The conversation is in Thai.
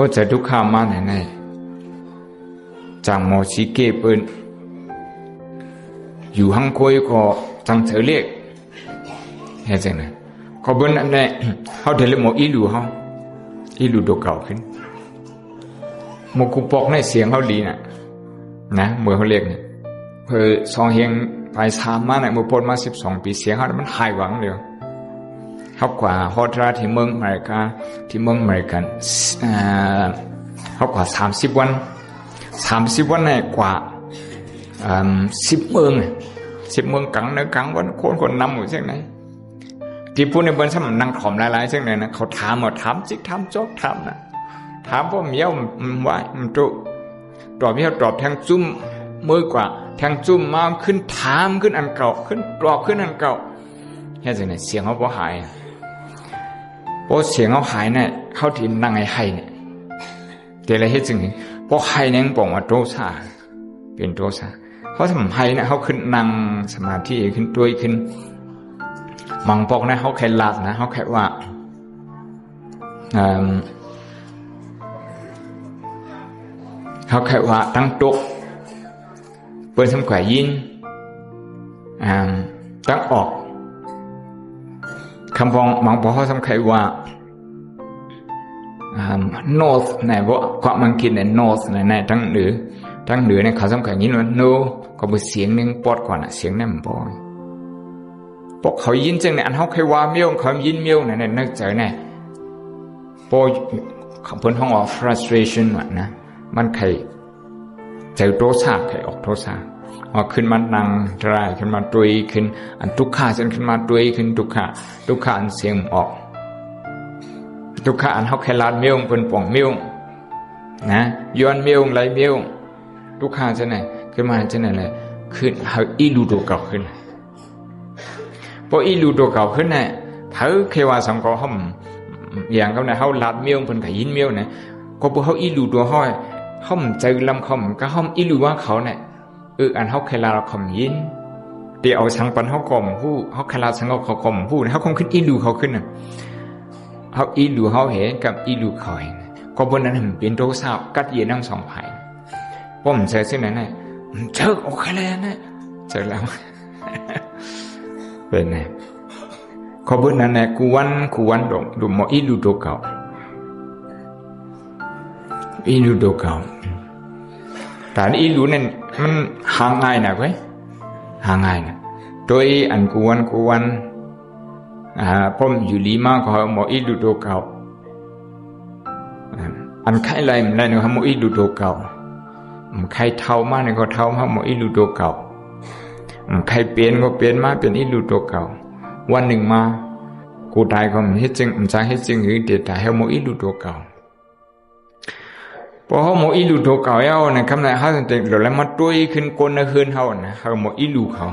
ราะจะทุกข้ามาไหนไหนจากหมอสีเกเปิ้นอยู่ห้างคุยก็จังเถอเรียกเฮ็ดจังได๋เขาเบิ่นอันนี้เฮาเดลยหมออีลูเฮาอีลูดอกเก่าขึ้นหมอกูปอกในเสียงเฮาดีน่ะ นะเมื่อเขาเรียกเนี่ยเพื่อสองเฮงไปสามมาเนี่ยมือปนมาสิบสองปีเสียงเขามันหายหวังเดียว เขากว่าฮอตราที่เมืองอเมริกาที่เมืองอเมริกันอ่าเขากว่าสามสิบวันสามสิบวันเนี่ยกว่าสิบเมืองสิบเมืองกังเนื้อกังวันคนคนนำหมู่เช่นไหนที่พูดในเบิ้ลสมันนั่งขอมหลายๆเช่นไหนนะเขาถามว่าถามจิกถามจอกถามนะถามว่าเมียวมันว่ามันจุตอบที่เขาตอบแทงจุ้มมือกว่าแทงจุ้มมาขึ้นถามขึ้นอันเก่าขึ้นตอบขึ้นอันเก่าเฮ็ดจังได๋เสียงเขาบ่หาย พอเสียงเขาหายเนี่ยเขาที่นั่งไอ้ให้เนี่ยแต่ละเฮ็ดจังได๋พอให้เนี่ยบอกว่าโตซาเป็นโตซาเขาทำให้เนี่ยเขาขึ้นนั่งสมาธิขึ้นตัวยขึ้นมังปอกนะเขาแค่ลาดนะเขาแค่ว่าอืมเขาแค่ว่าตั้งตุกเปิดทำแขวยินอ่าตั้งออก คำพองมังบอกเขาทำแขว่า north ไหนว่าความมังคิดใน north ในในทั้งเหนือทั้งเหนือเนี่ยเขาทำแขยินว่า no ก็เป็นเสียงหนึ่งปอดก่อนอะเสียงนั่นบ่อยพวกเขายินจังเนี่ยอันเขาแค่ว่าเมียวเขายินเมียวในในนึกใจเนี่ยพอเขาเพิ่นห้องว่า frustration วะนะมันไข่ เจโทสะไข่ออกโทสะพอขึ้นมานั่งทรายขึ้นมาตุยขึ้น อันทุกขาจนขึ้นมาตุยขึ้นทุกขาทุกขาอันเสียงออก ทุกขาอันเขาแค่ลาดเมียวเป็นป่องเมียวนะย้อนเมียวไหลเมียวทุกขาจะไหนขึ้นมาจะไหนเลยขึ้นเขาอีลูโดเก่าขึ้นพออีลูโดเก่าขึ้นเนี่ยเขาเคว่าสังกอห้มอย่างเขาเนี่ยเขาลาดเมียวเป็นขยินเมียวนี่ยก็พวกเขาอีลูตัวห้อย เขามเจอลำคอมก็เขาอีหลูว่าเขาเนี่ยเอออันเขาเคลาเราคอมยินเดี๋ยวเอาสังปันเขากลมผู้เขาเคลาสังเขาเขากลมผู้เขาคงขึ้นอีหลูเขาขึ้นน่ะเขาอีหลูเขาเห็นกับอีหลูเขาเห็นก็บนนั้นเป็นโรสาวกัดเย็นทั้งสองภายผมเจอเส้นนั้นเนี่ยเจอโอเคเลยนะเจอแล้วเป็นไงขบวนนั้นเนี่ยกูวันกูวันดงดูหมออีหลูตัวเก่า อีลูโดเก่าแต่อีลูนั่นมันห่างง่ายนะเว้ยห่างง่ายนะโดยอันกวนกวนอ่าผมอยู่ลีมาก็หมออีลูโดเก่าอันใครไรมันไรเนี่ยหมออีลูโดเก่าใครเท่ามากเนี่ยก็เท่ามาหมออีลูโดเก่าใครเปลี่ยนก็เปลี่ยนมาเป็นอีลูโดเก่า วันหนึ่งมากูตายก็มันเฮ็ดจริงมันจะเฮ็ดจริงหรือเด็ดแต่ให้หมออีลูโดเก่า พอเขาหมออีลูโตเก่าเย้าเนี่ยคำไหนเขาจะเด็กหรือแล้วมาตุ้ยขึ้นก้นในคืนเขานะเขาหมออีลูเขา